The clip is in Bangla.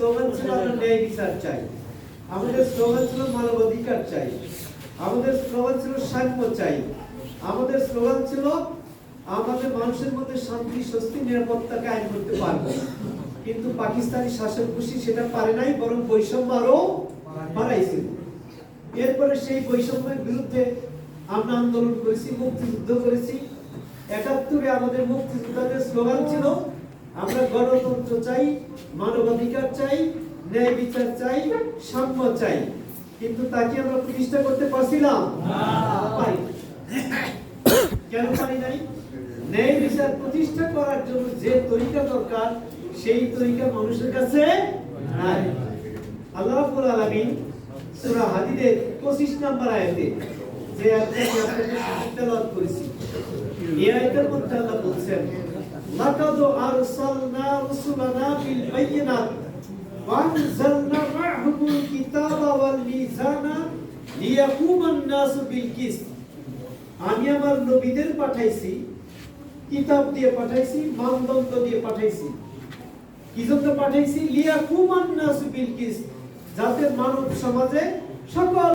স্লোগান ছিল, আমরা ন্যায় বিচার চাই। আমাদের স্লোগান ছিল মানবাধিকার চাই। আমাদের স্লোগান ছিল সাম্য চাই। আমাদের স্লোগান ছিল, আমাদের মানুষের মধ্যে শান্তি, স্বস্তি নিরাপত্তা কায়েম করতে পারব। কিন্তু পাকিস্তানি শাসক গোষ্ঠী সেটা পারে নাই, বরং বৈষম্য আরও বাড়াইছিল এরপরে সেই বৈষম্যের বিরুদ্ধে আমরা আন্দোলন করেছি, মুক্তিযুদ্ধ করেছি। একাত্তরে আমাদের মুক্তিযোদ্ধাদের স্লোগান ছিল আমরা গণতন্ত্র চাই মানবাধিকার চাই ন্যায় বিচার চাই সাম্য চাই। কিন্তু তাকে আমরা প্রতিষ্ঠা করতে পারছিলাম? কেন পারি নাই? ন্যায় বিচার প্রতিষ্ঠা করার জন্য যে তরিকা দরকার সেই তরিকা মানুষের কাছে নাই। আল্লাহ রাব্বুল আলামিন সূরা হাদিদের 25 নম্বর আয়াতে যে আয়াতটি আপনাদের তেলাওয়াত করেছি। এই আয়াতের মধ্যে আল্লাহ বলছেন লাকাদ আরসালনা রুসুলানা বিল বায়িনাত وأنزلنا معهم الكتاب والميزان ليقوم الناس بالقسط আমি আমার নবীদের পাঠাইছি কিতাব দিয়ে পাঠাইছি মানদণ্ড দিয়ে পাঠাইছি কি জন্য পাঠাইছি লিয়াকুমান নাসু বিল কিস যাতে মানব সমাজে সকল